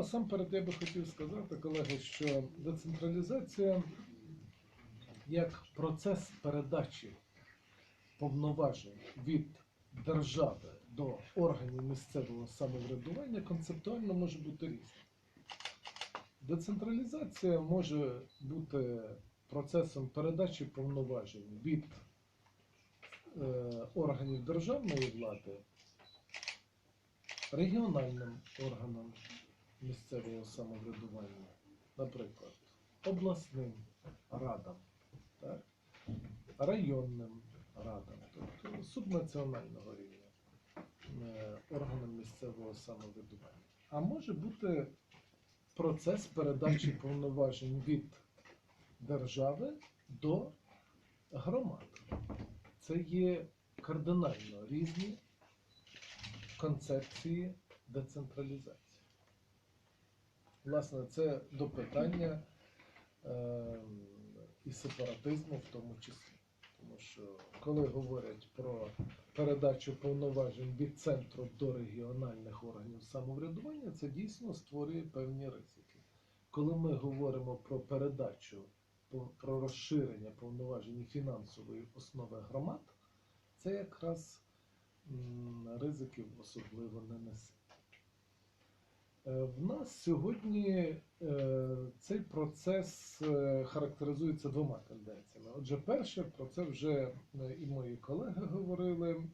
насамперед я би хотів сказати, колеги, що децентралізація як процес передачі повноважень від держави до органів місцевого самоврядування концептуально може бути різна. Децентралізація може бути процесом передачі повноважень від е, органів державної влади регіональним органам місцевого самоврядування, наприклад, обласним радам, так? районним радам, тобто субнаціонального рівня е, органам місцевого самоврядування. А може бути процес передачі повноважень від держави до громад. Це є кардинально різні концепції децентралізації. Власне, це до питання е, і сепаратизму в тому числі. Тому що коли говорять про передачу повноважень від центру до регіональних органів самоврядування, це дійсно створює певні ризики. Коли ми говоримо про передачу, про розширення повноважень фінансової основи громад, це якраз ризиків особливо не несе. Е, В нас сьогодні е, цей процес е, характеризується двома тенденціями. Отже, перше, про це вже і мої колеги говорили,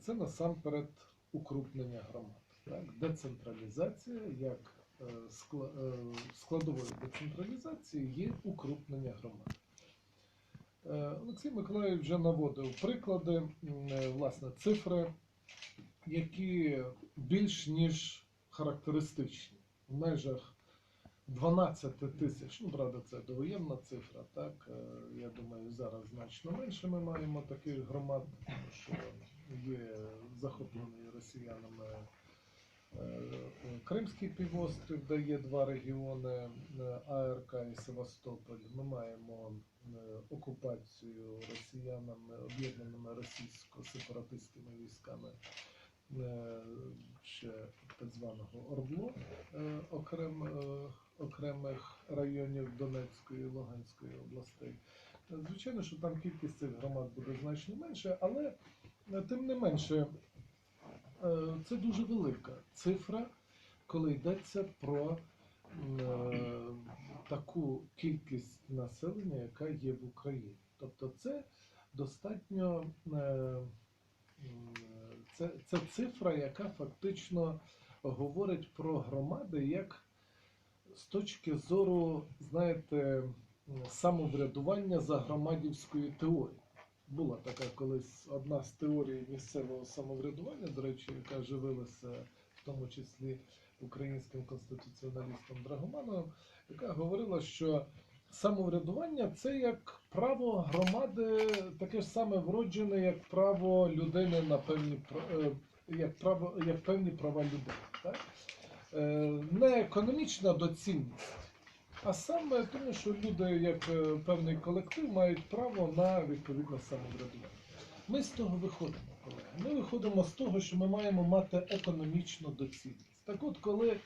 це насамперед укрупнення громад. Так? Децентралізація як складовою децентралізації є укрупнення громад. Олексій Миколаївич вже наводив приклади, власне, цифри, які більш ніж характеристичні в межах 12 тисяч. Ну, правда, це довоєнна цифра. Так Е, я думаю, зараз значно менше ми маємо таких громад, тому що є захоплений росіянами е, Кримський півострів, де є два регіони е, АРК і Севастополь. Ми маємо окупацію росіянами, об'єднаними російсько-сепаратистськими військами ще так званого Ордло е, окрем, е, окремих районів Донецької і Луганської областей. Е, Звичайно, що там кількість цих громад буде значно менше, але е, тим не менше е, це дуже велика цифра, коли йдеться про е, таку кількість населення, яка є в Україні. Тобто це достатньо е, це, це цифра, яка фактично говорить про громади як з точки зору, знаєте, самоврядування за громадівською теорією. Була така колись одна з теорій місцевого самоврядування, до речі, яка живилася в тому числі українським конституціоналістом Драгомановим, яка говорила, що самоврядування це як право громади, таке ж саме вроджене, як право людини на певні е, як право, як певні права людини. Так? Е, Не економічна доцільність, а саме тому, що люди, як е, певний колектив, мають право на відповідне самоврядування. Ми з того виходимо, колеги. Ми виходимо з того, що ми маємо мати економічну доцільність. Так от, коли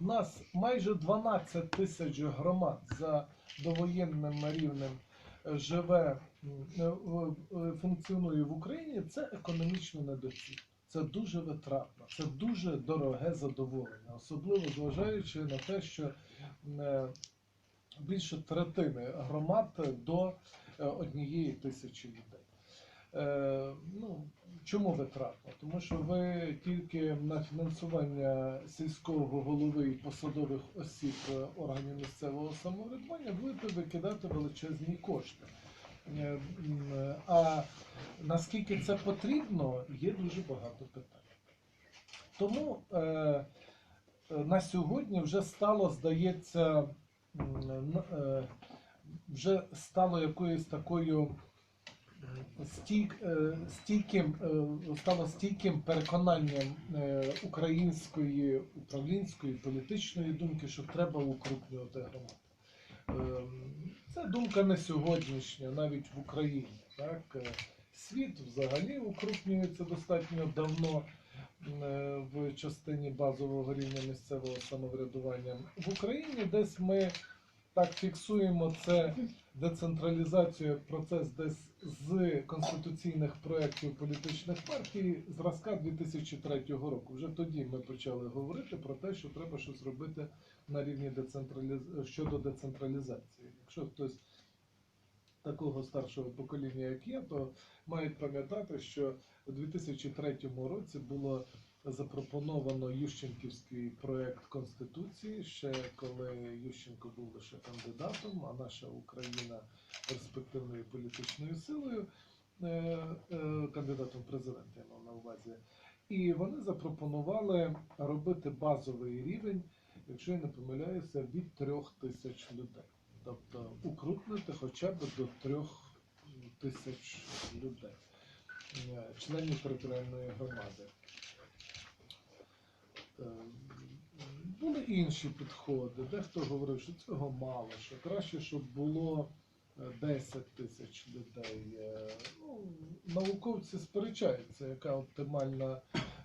в нас майже 12 тисяч громад за довоєнним рівнем е, живе, е, е, функціонує в Україні, це економічно недоцільно. Це дуже витратно, це дуже дороге задоволення, особливо зважаючи на те, що більше третини громад до однієї тисячі людей. Ну, чому витратно? Тому що ви тільки на фінансування сільського голови і посадових осіб е, органів місцевого самоврядування будете викидати величезні кошти. Е, А наскільки це потрібно, є дуже багато питань. Тому е, на сьогодні вже стало, здається, вже стало якоюсь такою стійк, е, стійким, е, стало стійким переконанням е, української управлінської політичної думки, що треба укрупнювати громади. Ем, Це думка не сьогоднішня, навіть в Україні. Так? Світ взагалі укрупнюється достатньо давно. в частині базового рівня місцевого самоврядування. В Україні десь ми так фіксуємо це децентралізацію процес десь з конституційних проєктів політичних партій зразка 2003 року. Вже тоді ми почали говорити про те, що треба щось робити на рівні децентраліз... щодо децентралізації. Якщо хтось такого старшого покоління, як я, то мають пам'ятати, що у 2003 році було запропоновано Ющенківський проект Конституції, ще коли Ющенко був лише кандидатом, а наша Україна перспективною політичною силою, е, е, кандидатом президента я мав на увазі. І вони запропонували робити базовий рівень, якщо я не помиляюся, від трьох тисяч людей. Тобто укрупнити хоча б до трьох тисяч людей, е, членів територіальної громади. Е, Були інші підходи. Дехто говорив, що цього мало, що краще, щоб було е, 10 тисяч людей. Е, Ну, науковці сперечаються, яка оптимальна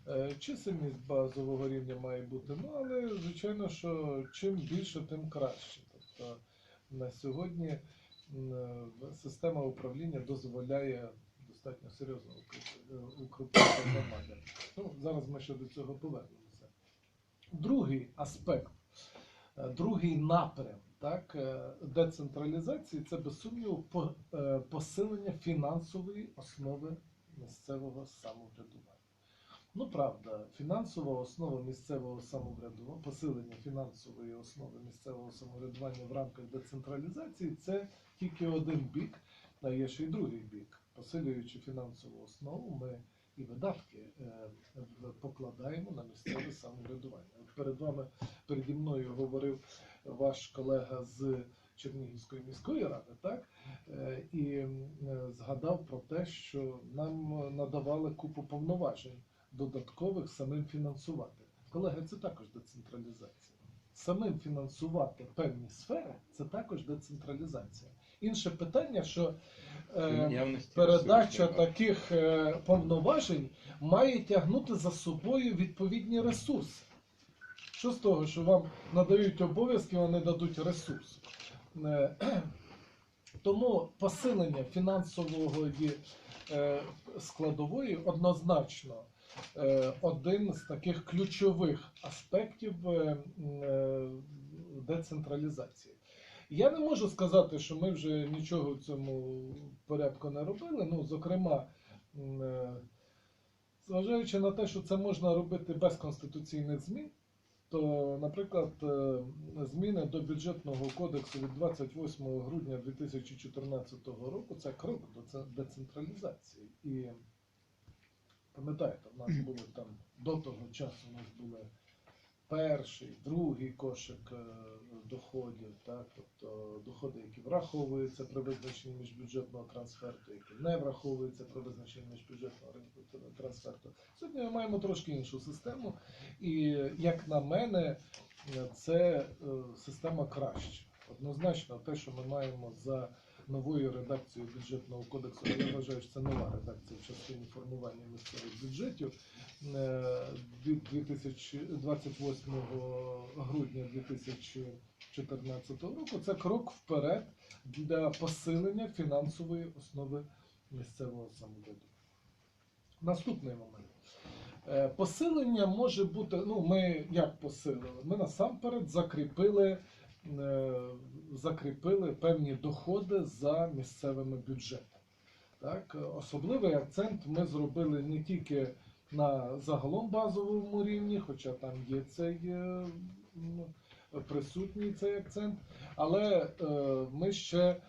е, чисельність базового рівня має бути. Ну, але звичайно, що чим більше, тим краще. Тобто на сьогодні е, система управління дозволяє достатньо серйозно е, громади. Ну, зараз ми ще до цього повернемося. Другий аспект, е, другий напрям так, е, децентралізації це без сумніву е, посилення фінансової основи місцевого самоврядування. Ну, правда, фінансова основа місцевого самоврядування, посилення фінансової основи місцевого самоврядування в рамках децентралізації це тільки один бік, а є ще й другий бік. Посилюючи фінансову основу, ми і видатки е, покладаємо на місцеве самоврядування. Перед вами, переді мною говорив ваш колега з Чернігівської міської ради, так? Е, І е, згадав про те, що нам надавали купу повноважень додаткових самим фінансувати. Колеги, це також децентралізація. Самим фінансувати певні сфери це також децентралізація. Інше питання, що е, передача таких е, повноважень має тягнути за собою відповідні ресурси. Що з того, що вам надають обов'язки, вони дадуть ресурс. Е, Тому посилення фінансової е, складової однозначно один з таких ключових аспектів е, е, децентралізації. Я не можу сказати, що ми вже нічого в цьому порядку не робили. Ну, зокрема, е, зважаючи на те, що це можна робити без конституційних змін, то, наприклад, е, зміни до бюджетного кодексу від 28 грудня 2014 року це крок до децентралізації. І пам'ятаєте, в нас були там до того часу у нас були перший, другий кошик е, доходів, так, тобто доходи, які враховуються при визначенні міжбюджетного трансферту, які не враховуються при визначенні міжбюджетного трансферту. Сьогодні ми маємо трошки іншу систему, і як на мене, це е, система краща. Однозначно, те, що ми маємо за новою редакцією бюджетного кодексу, я вважаю, що це нова редакція в частині формування місцевих бюджетів е, від 2028 грудня 2014 року. Це крок вперед для посилення фінансової основи місцевого самоврядування. Наступний момент. Е, Посилення може бути, ну ми як посилили? Ми насамперед закріпили, закріпили певні доходи за місцевими бюджетами. Так? е, Особливий акцент ми зробили не тільки на загалом базовому рівні, хоча там є цей е, присутній цей акцент, але е, ми ще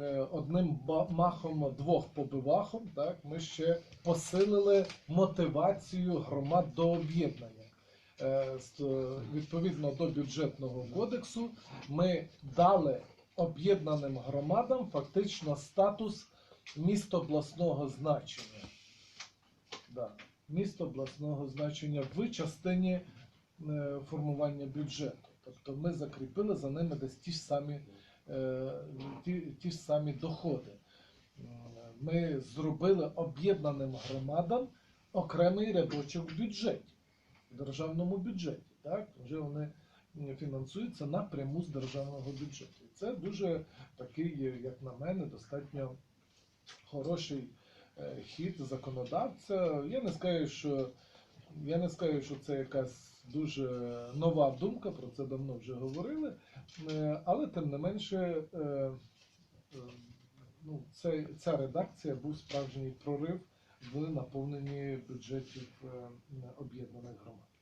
е, одним махом, двох побивахом, так, ми ще посилили мотивацію громад до об'єднання. Е, з- Відповідно до бюджетного кодексу, ми дали об'єднаним громадам фактично статус місто обласного значення. Да. Місто обласного значення в частині е, формування бюджету. Тобто ми закріпили за ними десь ті ж самі, е, ті, ті ж самі доходи. Ми зробили об'єднаним громадам окремий рядочок в державному бюджеті. Так? Вже вони фінансуються напряму з державного бюджету. І Це дуже такий, як на мене, достатньо хороший е, хід законодавця. Я не скажу, що я не скажу, що це якась дуже нова думка, про це давно вже говорили. Е, Але тим не менше, е, ну, це, ця редакція був справжній прорив в наповненні бюджетів е, об'єднаних громад.